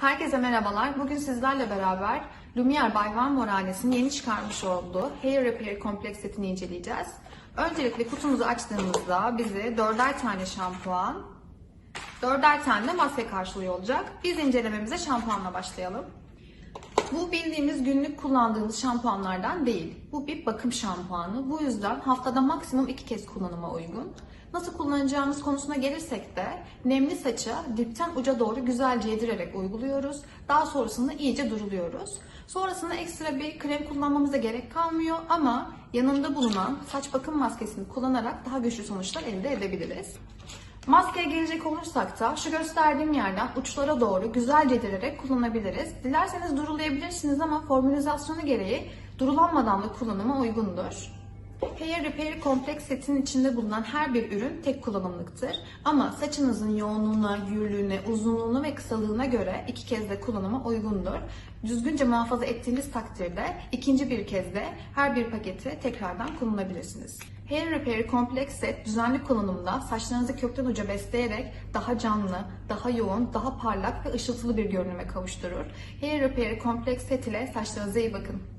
Herkese merhabalar. Bugün sizlerle beraber Lumière by Van Morales'in yeni çıkarmış olduğu Hair Repair kompleks setini inceleyeceğiz. Öncelikle kutumuzu açtığımızda bizi dörder tane şampuan, dörder tane de maske karşılıyor olacak. Biz incelememize şampuanla başlayalım. Bu bildiğimiz günlük kullandığımız şampuanlardan değil. Bu bir bakım şampuanı. Bu yüzden haftada maksimum iki kez kullanıma uygun. Nasıl kullanacağımız konusuna gelirsek de nemli saça dipten uca doğru güzelce yedirerek uyguluyoruz. Daha sonrasında iyice duruluyoruz. Sonrasında ekstra bir krem kullanmamıza gerek kalmıyor ama yanında bulunan saç bakım maskesini kullanarak daha güçlü sonuçlar elde edebiliriz. Maskeye gelecek olursak da şu gösterdiğim yerden uçlara doğru güzelce yedirerek kullanabiliriz. Dilerseniz durulayabilirsiniz ama formülizasyonu gereği durulanmadan da kullanıma uygundur. Hair Repair kompleks setinin içinde bulunan her bir ürün tek kullanımlıktır. Ama saçınızın yoğunluğuna, yürürlüğüne, uzunluğuna ve kısalığına göre iki kez de kullanıma uygundur. Düzgünce muhafaza ettiğiniz takdirde ikinci bir kez de her bir paketi tekrardan kullanabilirsiniz. Hair Repair kompleks set düzenli kullanımda saçlarınızı kökten uca besleyerek daha canlı, daha yoğun, daha parlak ve ışıltılı bir görünüme kavuşturur. Hair Repair kompleks set ile saçlarınıza iyi bakın.